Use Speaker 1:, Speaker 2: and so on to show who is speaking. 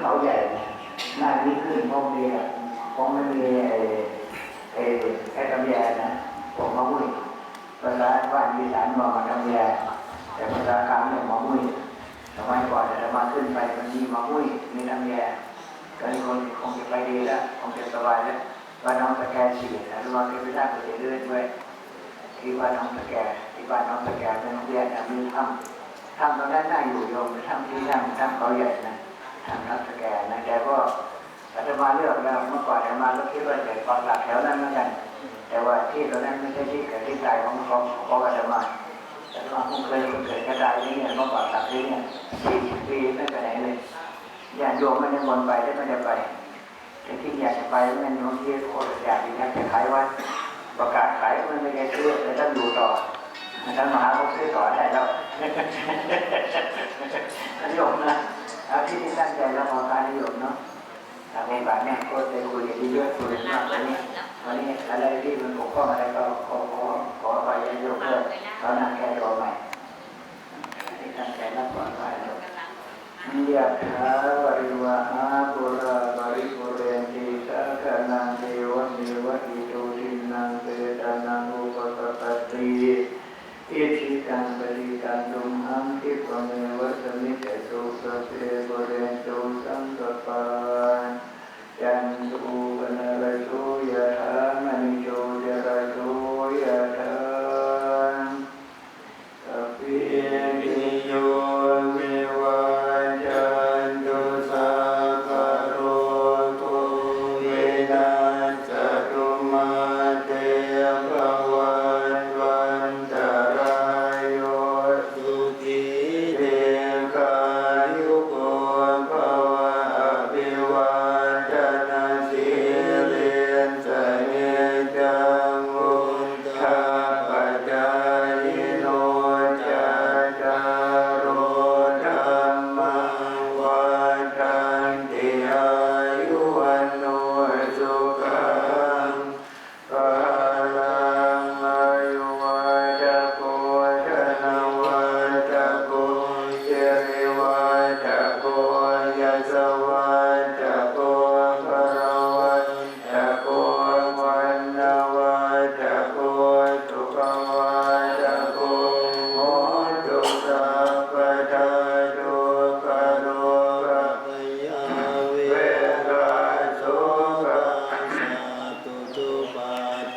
Speaker 1: เขาใหญ่หน้านี้ขึ้นเพราะมีอะเพราะไม่มีไอ้ไอ้ไอ้กำแยนะผมมามุ้ยภาษาบ้านอีสานบอกมากำแยแต่ภาษากลางเนี่ยหมอมุ้ยสมัยก่อนแต่มาขึ้นไปมันมีหมอมุ้ยมีกำแยก็คนคงจะไปดีแล้วคงจะสบายแล้วว่าน้องสแกนฉีดนะรอที่ไปได้ไปเรื่อยด้วยที่บ้าน้องสแกที่บ้าน้องสแกเป็นโรงเรียนนะมีถ้ำถ้ำตรงนั้นน่าอยู่โยมถ้ำที่นั่งถ้ำเขาใหญ่นะทางนัก แต่ก็อาตมาเลือกแล้วเมื่อก่อนอาตมาก็คิดว่าจะฟังหลักแถวนั้นเหมือนกัน แต่ว่าที่ตรงนั้นไม่ใช่ที่เกิดที่ตายของของของอาตมาอาตมาคงเคยเกิดกระจายนี้เนี่ยเมื่อก่อนหลักนี้เนี่ยสี่สิบปีไม่ไปไหนเลยญาติโยมไม่ได้มนไปได้ไม่ได้ไปแต่ที่อยากจะไปมันบางทีโคตรอยากอยากจะขายวัดประกาศขายมันไม่ได้ซื้อแต่ต้องอยู่ต่อท่านมหาเขาซื้อต่อได้แล้วนิยมนะเอาที่ที่ตั้งใจ แล้วพอการนิยมเนาะทางในบ้านเนี่ยก็จะคุยกันเยอะคุยกันมากวันนี้วันนี้อะไรที่มันบกพร่องอะไรก็ขอขอขอไปยังยกเลิกตอนนั้นแก้ตัวใหม่ที่ตั้งใจรับก่อนไปแล้วยะถาวริว